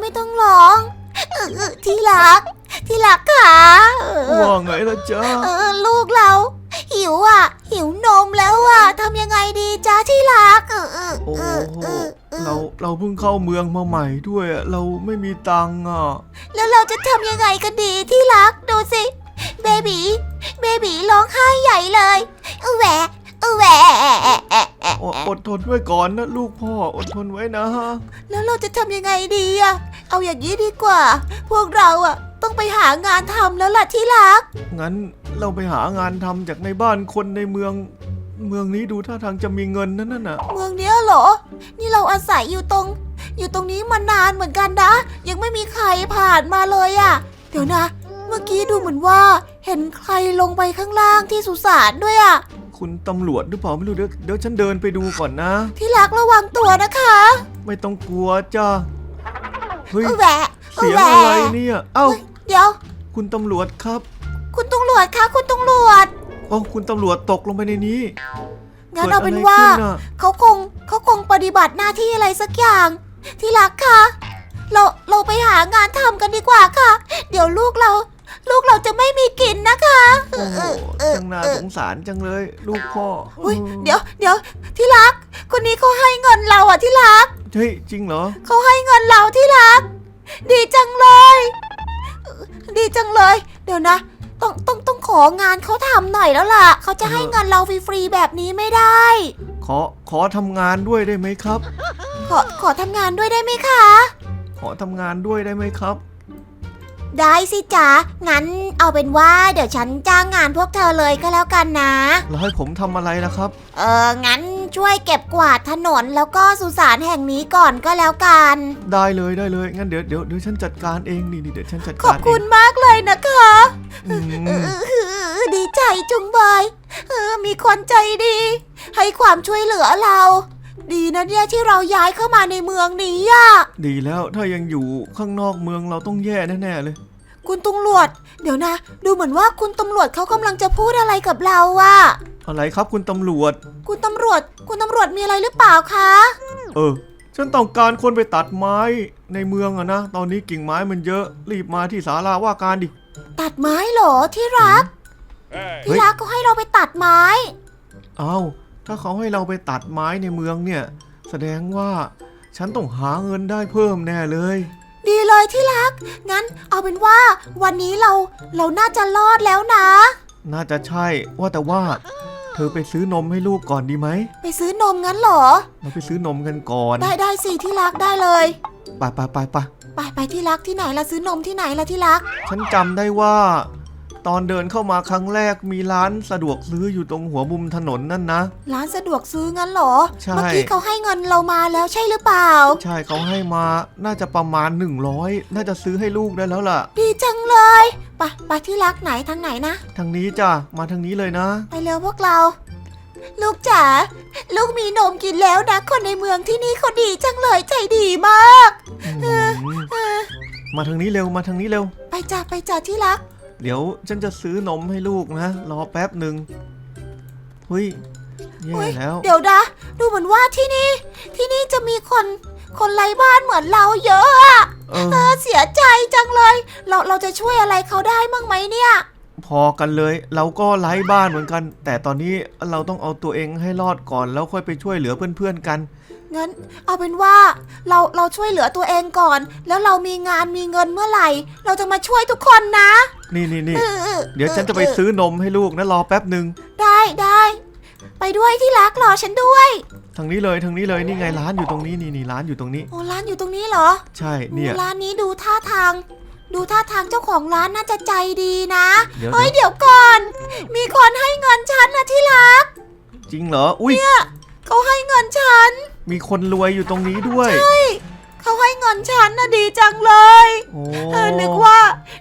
ไม่ต้องร้องเออที่รัก ที่รักค่ะเออว่าไงล่ะจ๊ะเออลูกเรา หิวอะ หิวนมแล้วอะทำยังไงดีจ้าที่รักเออเออโอ้เออเออเออเราเราเพิ่งเข้าเมืองมาใหม่ด้วยอะเราไม่มีตังค์อะ แล้วเราจะทำยังไงกันดีที่รักดูสิเบบีเบบีร้องไห้ใหญ่เลยเออแหวะเออ แหวะอดอดทนไว้ก่อนนะลูกพ่ออดทนไว้นะแล้วเราจะทำยังไงดีอะเอาอย่างนี้ดีกว่า พวกเราอะต้องไปหางานทำแล้วล่ะที่รัก งั้นเราไปหางานทำจากในบ้านคนในเมือง เมืองนี้ดูท่าทางจะมีเงินนั่นน่ะ เมืองเนี้ยเหรอ นี่เราอาศัยอยู่ตรง อยู่ตรงนี้มานานเหมือนกันนะ ยังไม่มีใครผ่านมาเลยอะเดี๋ยวนะ เมื่อกี้ดูเหมือนว่า เห็นใครลงไปข้างล่างที่สุสานด้วยอะ คุณตำรวจหรือเปล่าไม่รู้เดี๋ยวเดี๋ยวฉันเดินไปดูก่อนนะ ที่รักระวังตัวนะคะไม่ต้องกลัวจ้าเฮ้ยเออแหวะเสียงแหวอะไรเนี่ย เอ้า เดี๋ยว คุณตำรวจครับคุณตำรวจคะคุณตำรวจโอ้คุณตำรวจตกลงไปในนี้งั้นกิดเอาเป็นอะไรว่าขึ้นน่ะเขาคงเขาคงปฏิบัติหน้าที่อะไรสักอย่าง ที่รักค่ะเราเราไปหางานทำกันดีกว่าค่ะ เดี๋ยวลูกเรา ลูกเราจะไม่มีกินนะคะโอ้โหเออจังน่าเออสงสารจังเลย ลูกพ่ออุ๊ยออเดี๋ยวเดี๋ยวที่รัก คนนี้เขาให้เงินเราอะที่รักเฮ้ยจริงเหรอเขาให้เงินเราที่รัก ดีจังเลยเออดีจังเลย เดี๋ยวนะต้องต้องต้องของานเขาทำหน่อยแล้วล่ะเขาจะให้เออเงินเราฟรีๆแบบนี้ไม่ได้ ขอขอทำงานด้วยได้ไหมครับ ขอขอทำงานด้วยได้ไหมคะ ขอทำงานด้วยได้ไหมครับ ได้สิจ๊ะ งั้นเอาเป็นว่าเดี๋ยวฉันจ้างงานพวกเธอเลยก็แล้วกันนะ แล้วให้ผมทำอะไรล่ะครับ เอองั้นช่วยเก็บกวาดถนนแล้วก็สุสานแห่งนี้ก่อนก็แล้วกัน ได้เลยได้เลย งั้นเดี๋ยวเดี๋ยวเดี๋ยวฉันจัดการเองนี่นี่เดี๋ยวฉันจัดขอบการเอคุณงมากเลยนะคะอืมเออดีใจจุงเบยเออมีคนใจดี ให้ความช่วยเหลือเรา ดีนะเนี่ยที่เราย้ายเข้ามาในเมืองนี้อะดีแล้วถ้ายังอยู่ข้างนอกเมืองเราต้องแย่แน่ๆเลย คุณตำรวจ เดี๋ยวนะ ดูเหมือนว่าคุณตำรวจเขากำลังจะพูดอะไรกับเราอะอะไรครับคุณตำรวจ คุณตำรวจ คุณตำรวจมีอะไรหรือเปล่าคะ เออ ฉันต้องการคนไปตัดไม้ในเมืองอะนะ ตอนนี้กิ่งไม้มันเยอะรีบมาที่ศาลาว่าการดิ ตัดไม้เหรอที่รักเฮ้ที่ยรักก็ให้เราไปตัดไม้ เอา ถ้าเขาให้เราไปตัดไม้ในเมืองเนี่ย แสดงว่าฉันต้องหาเงินได้เพิ่มแน่เลย ดีเลยที่รัก งั้นเอาเป็นว่าวันนี้เราเราน่าจะรอดแล้วนะ น่าจะใช่ว่าแต่ว่า เธอไปซื้อนมให้ลูกก่อนดีไหมไปซื้อนมงั้นเหรอ เราไปซื้อนมกันก่อนได้ได้สิที่รักได้เลยไปไปไปไปไปไปที่รักที่ไหนละซื้อนมที่ไหนละที่รัก ฉันจำได้ว่า ตอนเดินเข้ามาครั้งแรกมีร้านสะดวกซื้ออยู่ตรงหัวมุมถนนนั่นนะ ร้านสะดวกซื้องั้นเหรอ ใช่ เมื่อกี้เขาให้เงินเรามาแล้วใช่หรือเปล่า ใช่เขาให้มาน่าจะประมาณ 100 น่าจะซื้อให้ลูกได้แล้วล่ะ ดีจังเลยไปไปที่รักไหนทางไหนนะ ทางนี้จ้ะมาทางนี้เลยนะ ไปเร็วพวกเรา ลูกจ๋า ลูกมีนมกินแล้วนะ คนในเมืองที่นี่เขาดีจังเลยใจดีมาก อืมมาทางนี้เร็วมาทางนี้เร็ว ไปจ้าไปจ้าที่รัก เดี๋ยวฉันจะซื้อนมให้ลูกนะ รอแป๊บหนึ่งเฮ้ยแย่เฮ้ยแล้ว เดี๋ยวนะดูเหมือนว่าที่นี่ ที่นี่จะมีคนคนไร้บ้านเหมือนเราเยอะอะเอเอออเสียใจจังเลย เราเราจะช่วยอะไรเขาได้มั่งไหมเนี่ย พอกันเลย เราก็ไร้บ้านเหมือนกัน แต่ตอนนี้เราต้องเอาตัวเองให้รอดก่อนแล้วค่อยไปช่วยเหลือเพื่อนๆกัน งั้นเอาเป็นว่าเราเราช่วยเหลือตัวเองก่อน แล้วเรามีงานมีเงินเมื่อไหร่ เราจะมาช่วยทุกคนนะ นี่นี่นี่ออออเดี๋ยวฉันจะไปซื้อนมให้ลูกนะรอแป๊บหนึ่งได้ได้ ไปด้วยที่รักรอฉันด้วย ทางนี้เลยทางนี้เลยนี่ไงร้านอยู่ตรงนี้นี่นี่ร้านอยู่ตรงนี้ โอ้ร้านอยู่ตรงนี้เหรอใช่เนี่ย โอ้ร้านนี้ดูท่าทาง ดูท่าทางเจ้าของร้านน่าจะใจดีนะเดี๋ยวเฮ้ยเดี๋ยวเดี๋ยวก่อน มีคนให้เงินฉันนะที่รักจริงเหรออุ้ยเขาให้เงินฉัน มีคนรวยอยู่ตรงนี้ด้วยเฮ้ยเขาให้เงินฉันนะดีจังเลยโอ้เออนึกว่า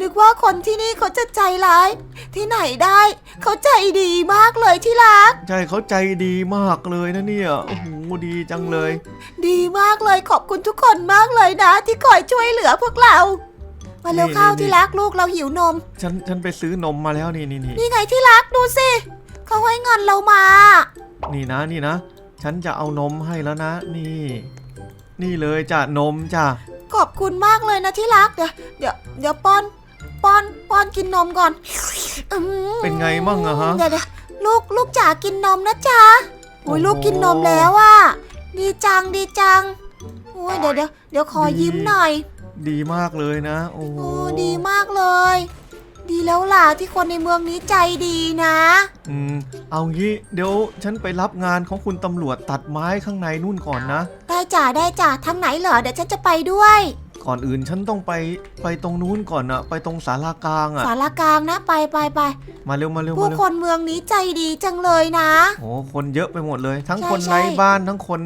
นึกว่าคนที่นี่เขาจะใจร้าย ที่ไหนได้ เขาใจดีมากเลยที่รัก ใช่เขาใจดีมากเลยนะเนี่ย โอ้โห ดีจังเลย ดีมากเลยขอบคุณทุกคนมากเลยนะ ที่คอยช่วยเหลือพวกเรา มาเร็วเข้าที่รักลูกเราหิวนม ฉัน ฉันไปซื้อนมมาแล้วนี่นี่นี่นี่ไงที่รักดูสิเขาให้เงินเรามา นี่นะ นี่นะ ฉันจะเอานมให้แล้วนะ นี่ นี่เลยจ้ะนมจ้ะขอบคุณมากเลยนะที่รัก เดี๋ยวเดี๋ยวเดี๋ยวป้อนป้อนป้อนกินนมก่อนอืมเป็นไงมั่งอะฮะ เดี๋ยวเดี๋ยวลูกลูกจ๋ากินนมนะจ๊ะโอ้ยโอ้โห ลูกกินนมแล้วอะดีจังดีจังโอ้ยเดี๋ยวเดี๋ยวเดี๋ยวขอดียิ้มหน่อยดีมากเลยนะ โอ้โหโอ้ดีมากเลยดี แล้วล่ะที่คนในเมืองนี้ใจดีนะ อืม เอางี้เดี๋ยวฉันไปรับงานของคุณตำรวจตัดไม้ข้างในนู่นก่อนนะ ได้จ้ะได้จ้ะทางไหนเหรอเดี๋ยวฉันจะไปด้วย ก่อนอื่นฉันต้องไปไปตรงนู้นก่อนอะไปตรงศาลากลางอะสารกลางนะไปไปไปมาเร็วมาเร็วผู้มาเร็วคนเมืองนี้ใจดีจังเลยนะ โอ้คนเยอะไปหมดเลย ทั้งใช่คนใช่ ไร้บ้านทั้งคน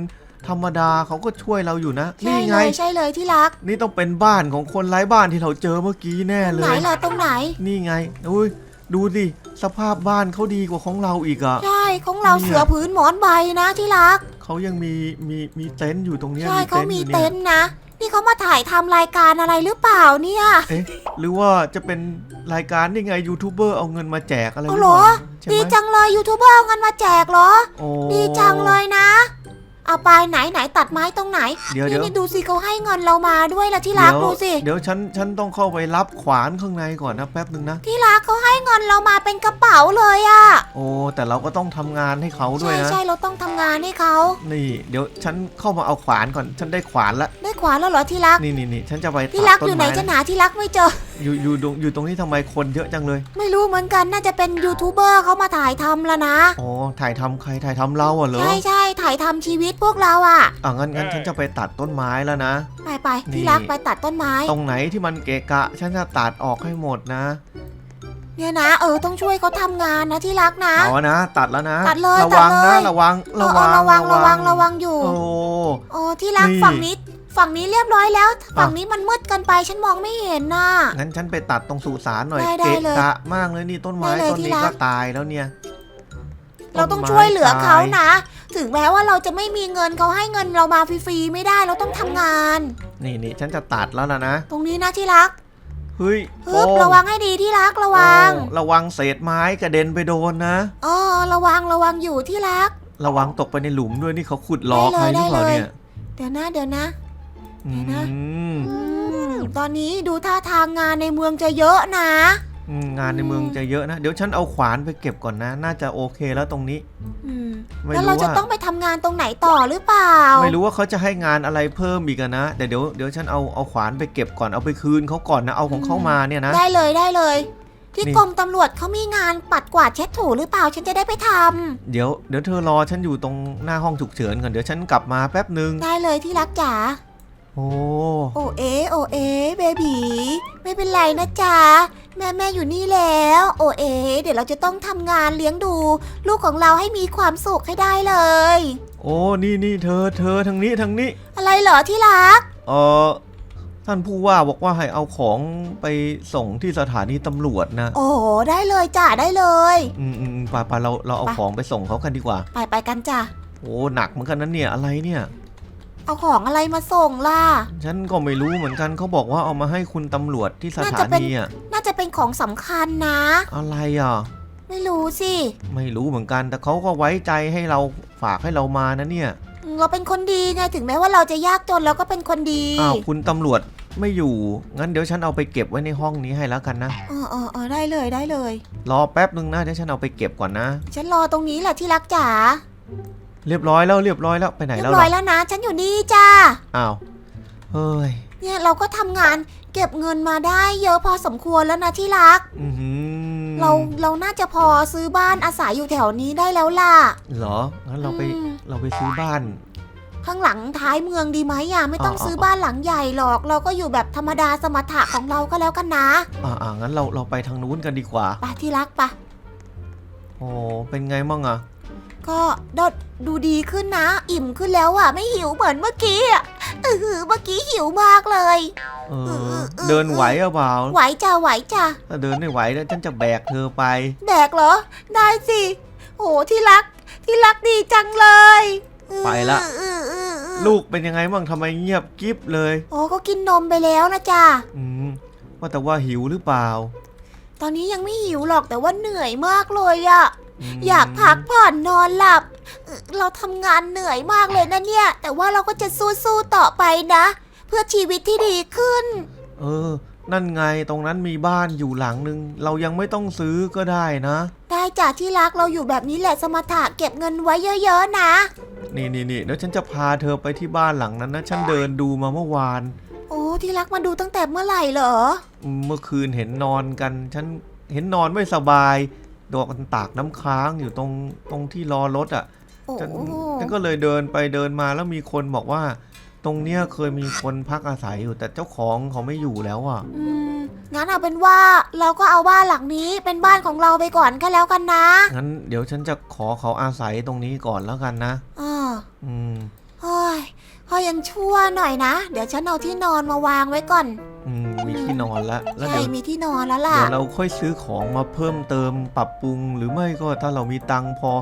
ธรรมดาเขาก็ช่วยเราอยู่นะใช่นี่เลไงยใช่เลยที่รักนี่ต้องเป็นบ้านของคนไร้บ้านที่เราเจอเมื่อกี้แน่ตรงเลไหนยเหรอตรงไหน นี่ไงอุ้ยดูสิสภาพบ้านเขาดีกว่าของเราอีกอะใช่ของเราเนี่ย เสือผืนหมอนใบนะที่รัก เขายังมีมีมีเต็นท์อยู่ตรงเนี้ยใช่เขามีอยู่เต็เนี่ยนท์นะ นี่เขามาถ่ายทำรายการอะไรหรือเปล่าเนี่ย เอ๊ะหรือว่าจะเป็นรายการนี่ไงยูทูบเบอร์เอาเงินมาแจกอะไรเอาหรือเหรเปอล่าใช่ไหดีมจังเลยยูทูบเบอร์เอาเงินมาแจกเหรอ โอ้ดีจังเลยนะ เอาไปไหนไหนตัดไม้ตรงไหนเดี๋ยวนี่เดี๋ยวนี่ดูสิเขาให้เงินเรามาด้วยละที่รักเดี๋ยวดูสิเดี๋ยวฉันฉันต้องเข้าไปรับขวานข้างในก่อนนะแป๊บหนึ่งนะ ที่รักเขาให้เงินเรามาเป็นกระเป๋าเลยอะโอ้แต่เราก็ต้องทำงานให้เขาด้วยใช่นะใช่เราต้องทำงานให้เขานี่ เดี๋ยวฉันเข้ามาเอาขวานก่อนฉันได้ขวานละได้ขวานแล้วเหรอที่รักนี่นี่นี่ฉันจะไปที่ตัดรักต้อยู่นไหนไม้จะนะหาที่รักไม่เจออยู่อยู่ตรงอยู่ตรงนี้ทำไมคนเยอะจังเลย ไม่รู้เหมือนกันน่าจะเป็นยูทูบเบอร์เขามาถ่ายทำแล้วนะอ๋อถ่ายทำใครถ่ายทำเราอะเหรอใช่ใช่ถ่ายทำชีวิตพวกเราอะอะงั้นงั้นฉันจะไปตัดต้นไม้แล้วนะ ไปไปนี่ ที่รักไปตัดต้นไม้ ตรงไหนที่มันเกะกะ ฉันจะตัดออกให้หมดนะ เนี่ยนะ เออต้องช่วยเขาทำงานนะที่รักนะ เอานะ ตัดแล้วนะ ตัดเลยระวังตัดเลนะยระวัง เออเออระวังระวังระวังอยู่ โอ้ โอ้ที่รักนี่ฝั่งนี้ ฝั่งนี้เรียบร้อยแล้ว ฝั่งอะนี้มันมืดเกินไปฉันมองไม่เห็นน่ะ งั้นฉันไปตัดตรงสุสานหน่อย ได้ได้เกะเลยกะมากเลยนี่ต้นไม้ได้เลยต้นที่นี้รัก็ก ตายแล้วเนี่ยเราต้องต้นไม้ช่วยเหลือเขาตยนะ ถึงแม้ว่าเราจะไม่มีเงินเขาให้เงินเรามาฟรีๆไม่ได้เราต้องทำงาน นี่นี่ฉันจะตัดแล้วนะนะตรงนี้นะที่รักเฮ้ยฮึบโอ้ระวังให้ดีที่รักระวังโอ้ระวังเศษไม้กระเด็นไปโดนนะ เออระวังระวังอยู่ที่รัก ระวังตกไปในหลุมด้วยนี่เขาขุดล้อได้ใครเลยหรือเปล่าได้เลย เนี่ยเดี๋ยวนะเดี๋ยวนะอืเดี๋ยวนะมอืมตอนนี้ดูท่าทางงานในเมืองจะเยอะนะอืม งานในเมืองจะเยอะนะ เดี๋ยวฉันเอาขวานไปเก็บก่อนนะ น่าจะโอเคแล้วตรงนี้ อืมไม่แล้วรู้เราจะว่า ต้องไปทำงานตรงไหนต่อหรือเปล่า ไม่รู้ว่าเขาจะให้งานอะไรเพิ่มอีกอะนะแต่เดี๋ยวเดี๋ยวฉันเอาเอาขวานไปเก็บก่อนเอาไปคืนเขาก่อนนะเอาของเขามาเนี่ยนะ ได้เลยได้เลย ที่นี่ กรมตำรวจเขามีงานปัดกวาดเช็ดถูหรือเปล่าฉันจะได้ไปทำเดี๋ยวเดี๋ยวเธอรอฉันอยู่ตรงหน้าห้องฉุกเฉินก่อนเดี๋ยวฉันกลับมาแป๊บหนึ่งได้เลยที่รักจ๋า โอ้โอเอโอเอเบบีไม่เป็นไรนะจ๊ะแม่แม่อยู่นี่แล้ว โอเอเดี๋ยวเราจะต้องทำงานเลี้ยงดู ลูกของเราให้มีความสุขให้ได้เลย โอ้นี่นี่เธอเธอทางนี้ทางนี้ อะไรเหรอที่รัก เออท่านผู้ว่าบอกว่าให้เอาของไปส่งที่สถานีตำรวจนะ โอ้ได้เลยจ้ะได้เลย อืมอืมไปไปเราเราเอาไปของไปส่งเขากันดีกว่า ไปไปกันจ้ะโอ้หนักเหมือนกันนะเนี่ยอะไรเนี่ย เอาของอะไรมาส่งล่ะ ฉันก็ไม่รู้เหมือนกันเขาบอกว่าเอามาให้คุณตำรวจที่สน่าถาจะเป็น นีอะน่าจะเป็นของสำคัญนะ อะไรอะ ไม่รู้สิไม่รู้เหมือนกัน แต่เขาก็ไว้ใจให้เราฝากให้เรามานะเนี่ย อืมเราเป็นคนดีไงถึงแม้ว่าเราจะยากจนเราก็เป็นคนดีอ้าวคุณตำรวจไม่อยู่ งั้นเดี๋ยวฉันเอาไปเก็บไว้ในห้องนี้ให้แล้วกันนะ เออเออเออได้เลยได้เลย รอแป๊บนึงนะเดี๋ยวฉันเอาไปเก็บก่อนนะ ฉันรอตรงนี้แหละที่รักจ๋า เรียบร้อยแล้วเรียบร้อยแล้วไปไหนเรียแล้วบร้อยล่ะแล้วนะ ฉันอยู่นี่จ้าอ้าวเฮ้ยเนี่ยเราก็ทำงานเก็บเงินมาได้เยอะพอสมควรแล้วนะที่รัก อือหือเราเราน่าจะพอซื้อบ้านอาศัยอยู่แถวนี้ได้แล้วล่ะ เหรองั้นเราไปอืม เราไปซื้อบ้าน ข้างหลังท้ายเมืองดีไหมอะไม่ต้องอ๋อ ซื้อบ้านหลังใหญ่หรอก เราก็อยู่แบบธรรมดาสมถะของเราก็แล้วกันนะอ่าอ่างั้นเราเราไปทางนู้นกันดีกว่า ไปที่รักปะโอ้เป็นไงมั่งอะ ก็ดดดูดีขึ้นนะ อิ่มขึ้นแล้วอะ ไม่หิวเหมือนเมื่อกี้อะเออเมื่อกี้หิวมากเลย เอเอออเออเดินไหวหรือเปล่า ไหวจ้ะไหวจ้ะถ้าเดินไม่ไหวแล้วฉันจะแบกเธอไป แบกเหรอ ได้สิโหที่รัก ที่รักดีจังเลย ไปละเออเออเออลูกเป็นยังไงบ้างทำไมเงียบกิ๊บเลยโอ้ก็กินนมไปแล้วนะจ๊ะอืมว่าแต่ว่าหิวหรือเปล่า ตอนนี้ยังไม่หิวหรอกแต่ว่าเหนื่อยมากเลยอะม อยากพักผ่อนนอนหลับเอ่อเราทำงานเหนื่อยมากเลยนะเนี่ย แต่ว่าเราก็จะสู้ๆต่อไปนะ เพื่อชีวิตที่ดีขึ้น เออ นั่นไงตรงนั้นมีบ้านอยู่หลังนึง เรายังไม่ต้องซื้อก็ได้นะ ได้จ้ะที่รักเราอยู่แบบนี้แหละสมถะเก็บเงินไว้เยอะๆนะ นี่นี่นี่เดี๋ยวฉันจะพาเธอไปที่บ้านหลังนั้นนะ ฉันเดินดูมาเมื่อวาน โอ้ที่รักมาดูตั้งแต่เมื่อไหร่เหรออืมเมื่อคืนเห็นนอนกัน ฉันเห็นนอนไม่สบาย โดนตากน้ำค้างอยู่ตรงตรงที่รอรถอะโอ้ฉันฉันก็เลยเดินไปเดินมาแล้วมีคนบอกว่า ตรงเนี้ยเคยมีคนพักอาศัยอยู่ แต่เจ้าของเขาไม่อยู่แล้วอะอืมงั้นเอาเป็นว่าเราก็เอาบ้านหลังนี้เป็นบ้านของเราไปก่อนก็แล้วกันนะงั้นเดี๋ยวฉันจะขอเขาอาศัยตรงนี้ก่อนแล้วกันนะอ่าอืมเฮ้ยเขายังชั่วหน่อยนะ เดี๋ยวฉันเอาที่นอนมาวางไว้ก่อน อืมมีที่นอนแล้วแล้วใช่เดี๋ยวมีที่นอนแล้วล่ะ เดี๋ยวเราค่อยซื้อของมาเพิ่มเติมปรับปรุง หรือไม่ก็ถ้าเรามีตังค์พอ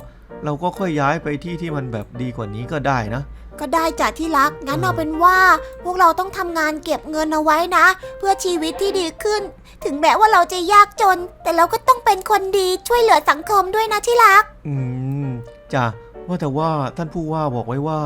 เราก็ค่อยย้ายไปที่ที่มันแบบดีกว่านี้ก็ได้นะ ก็ได้จ้ะที่รัก งั้นเออ เอาเป็นว่า พวกเราต้องทำงานเก็บเงินเอาไว้นะ เพื่อชีวิตที่ดีขึ้น ถึงแม้ว่าเราจะยากจน แต่เราก็ต้องเป็นคนดีช่วยเหลือสังคมด้วยนะที่รัก อืมจ้ะ ว่าแต่ว่าท่านผู้ว่าบอกไว้ว่า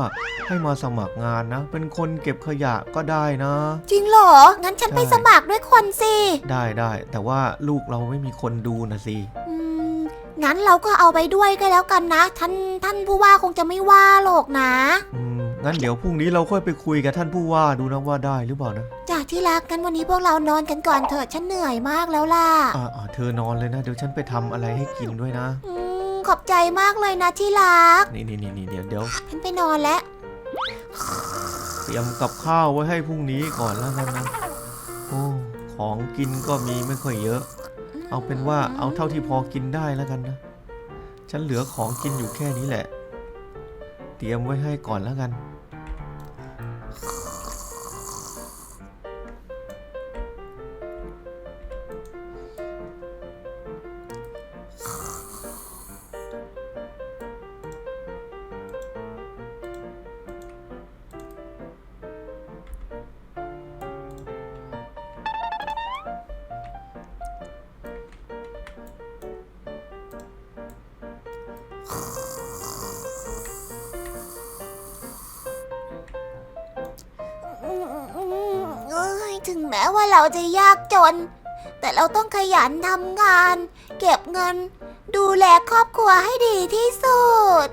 ให้มาสมัครงานนะ เป็นคนเก็บขยะก็ได้นะ จริงเหรอ งั้นฉันไปใช่สมัครด้วยคนสิ ได้ได้ แต่ว่าลูกเราไม่มีคนดูนะสิอืมงั้นเราก็เอาไปด้วยก็แล้วกันนะ ท่านท่านผู้ว่าคงจะไม่ว่าหรอกนะอืมงั้นเดี๋ยวพรุ่งนี้เราค่อยไปคุยกับท่านผู้ว่าดูนะว่าได้หรือเปล่านะจ้ะที่รักงั้นวันนี้พวกเรานอนกันก่อนเถอะฉันเหนื่อยมากแล้วล่ะอ่าอ่าเธอนอนเลยนะ เดี๋ยวฉันไปทำอะไรให้กินด้วยนะอืม ขอบใจมากเลยนะที่รักนี่นี่นี่นี่เดี๋ยวเดี๋ยวฉันไปนอนแล้ว เตรียมกับข้าวไว้ให้พรุ่งนี้ก่อนแล้วกันนะโอ้ของกินก็มีไม่ค่อยเยอะ เอาเป็นว่าเอาเท่าที่พอกินได้แล้วกันนะ ฉันเหลือของกินอยู่แค่นี้แหละ เตรียมไว้ให้ก่อนแล้วกัน ถึงแม้ว่าเราจะยากจน แต่เราต้องขยันทำงาน เก็บเงิน ดูแลครอบครัวให้ดีที่สุด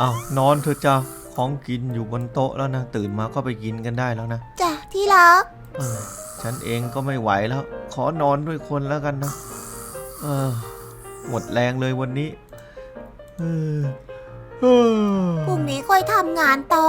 อ้าวนอนเถอะจ้าของกินอยู่บนโต๊ะแล้วนะ ตื่นมาก็ไปกินกันได้แล้วนะจ้ะที่รัก เออฉันเองก็ไม่ไหวแล้ว ขอนอนด้วยคนแล้วกันนะเออหมดแรงเลยวันนี้เออเออ พรุ่งนี้ค่อยทำงานต่อ